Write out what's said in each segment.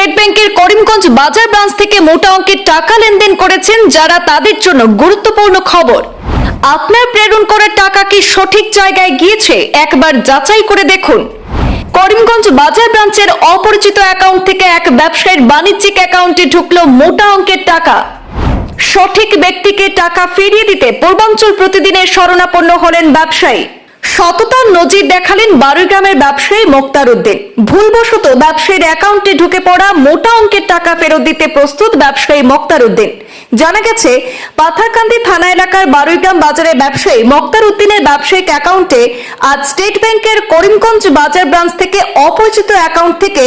State ব্যাংকের করিমগঞ্জ বাজার branch থেকে মোটা অঙ্কের টাকা লেনদেন করেছেন যারা তাদের জন্য গুরুত্বপূর্ণ খবর। আপনার প্রেরণ করা টাকা কি সঠিক জায়গায় গিয়েছে? একবার যাচাই করে দেখুন। করিমগঞ্জ বাজার ব্রাঞ্চের অপরিচিত অ্যাকাউন্ট থেকে এক ব্যবসায়ীর বাণিজ্যিক অ্যাকাউন্টে ঢুকলো মোটা অঙ্কের টাকা। সঠিক ব্যক্তিকে টাকা ফিরিয়ে দিতে পূর্বাঞ্চল প্রতিদিনের শরণাপন্ন হলেন ব্যবসায়ী। সততার নজির দেখালেন বারুইগ্রামের ব্যবসায়ী মোক্তার উদ্দিন। ভুলবশত ব্যবসায়ীর অ্যাকাউন্টে ঢুকে পড়া মোটা অঙ্কের টাকা ফেরত দিতে প্রস্তুত ব্যবসায়ী মোক্তার উদ্দিন। জানা গেছে, পাথারকান্দি থানা এলাকার বারুইগ্রাম বাজারের ব্যবসায়ী মোক্তার উদ্দিনের ব্যবসায়িক অ্যাকাউন্টে আজ স্টেট ব্যাংকের করিমগঞ্জ বাজার ব্রাঞ্চ থেকে অপরিচিত অ্যাকাউন্ট থেকে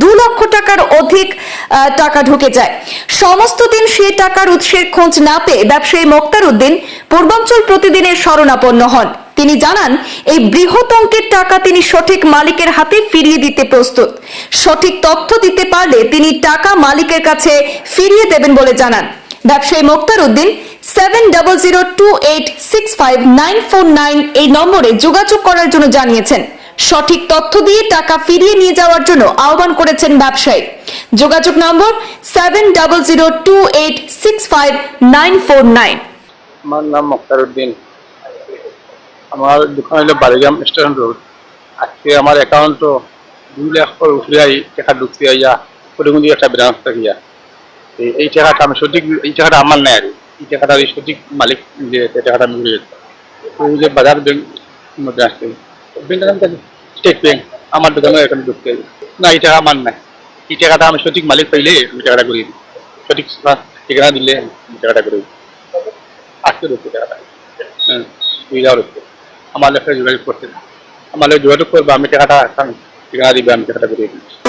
দু লক্ষ টাকার অধিক টাকা ঢুকে যায়। সমস্ত দিন সেই টাকার উৎসের খোঁজ না পেয়ে ব্যবসায়ী মোক্তার উদ্দিন পূর্বাঞ্চল প্রতিদিনের শরণাপন্ন হন। তিনি জানান, এই বৃহৎ অঙ্কের টাকা তিনি সঠিক মালিকের হাতে ফিরিয়ে দিতে প্রস্তুত। সঠিক তথ্য দিতে পারলে তিনি টাকা মালিকের কাছে ফিরিয়ে দেবেন বলে জানান। ব্যবসায়ী Moktar Uddin seven double zero two eight six five nine four nine এই নম্বরে যোগাযোগ করার জন্য জানিয়েছেন। সঠিক তথ্য দিয়ে টাকা ফিরিয়ে নিয়ে যাওয়ার জন্য আহ্বান করেছেন ব্যবসায়ী। যোগাযোগ number seven double zero two eight six five nine four nine আমার নাম মক্তার উদ্দিন। আমার দোকান হলো বালিগ্রাম স্টেশন রোড। আজকে আমার অ্যাকাউন্টও দুই লাখ করে উঠে যাই টাকা ঢুকতে যাইয়া করিমগঞ্জি একটা ব্রাঞ্চ থাকিয়া এই টাকাটা আমি সঠিক, এই টাকাটা আমার নেই আর। এই টাকাটা ওই সঠিক মালিক যে টাকাটা আমি ঘুরে যেতাম ওই যে বাজার ব্যাংক মধ্যে আসতে ব্যাংকের নাম স্টেট ব্যাংক। আমার দোকানে এখানে ঢুকতে না, এই টাকা আমার নাই। এই টাকাটা আমি সঠিক মালিক পাইলে আমি টাকাটা ঘুরিয়ে দিই। সঠিক ঠিকানা দিলে আমি টাকাটা ঘুরে দিই। আজকে ঢুকতে টাকাটা। হ্যাঁ সুবিধা হচ্ছে আমার সাথে যোগাযোগ করতে আমাদের যোগাযোগ করবে, আমি টাকাটা ঠিকানা দিবে, আমি টাকাটা বেরিয়ে দিই